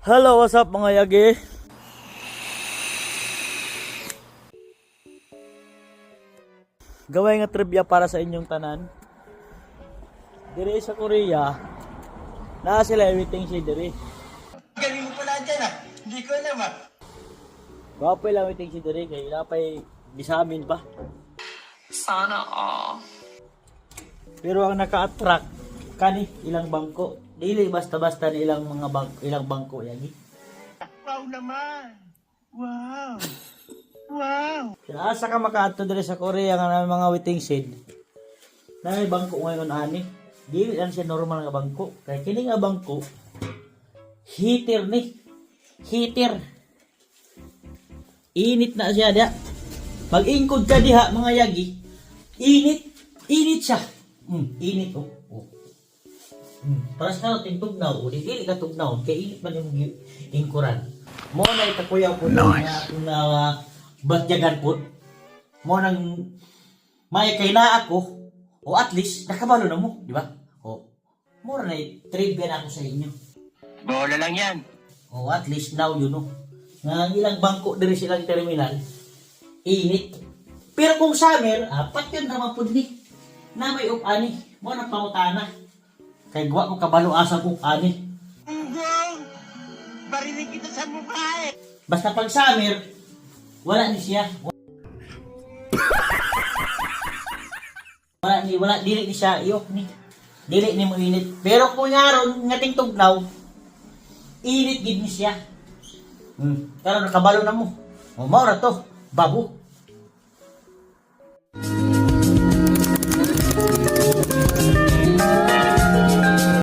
Hello, what's up mga yagi? Gaway nga trivia para sa inyong tanan. Dire sa Korea, na sila everything si dire. Galing mo pala dyan ah. Hindi ko alam ah. Gwapo lang everything si dire kay napay bisamin pa. Sana all. Pero ang naka-attract kani ilang bangko. Dili basta-basta ni ilang mga bang ilang bangko yagi. Wow naman. Wow. Wow. Asa ka makaadto dire sa Korea nga mga waiting shed. Na may bangko ngayon ani. Dili lang siya normal nga bangko. Kaya kini nga bangko heater ni. Heater. Init na siya dia. Mag-ingkod ka diha mga yagi. Init. Init siya. Hmm, init oh. oh. Hmm. Para sa kanot tugnaw, o di dili ka tugnaw, kay init man yung ingkuran. Mo na itakuya po nice. na, na batyagan po. Mo nang may kay na ako, o at least nakabalo na mo, di ba? O, mo na trivia na ako sa inyo. Bola lang yan. O at least now you know. Nga ang ilang bangko diri silang terminal, init. Pero kung summer, apat yun naman po ni. Na may up-ani. Mo na pangutana. Kay guwa ko kabalo asa kong ani. Unggong! Barinig kita sa mukha eh. Basta pag summer, wala ni siya. Wala ni wala dili ni siya iyo ni. Dili ni mo init. Pero kung ngaron ngating tugnaw, init gid ni siya. Hmm. Pero nakabalo na mo. O mao ra to, babo.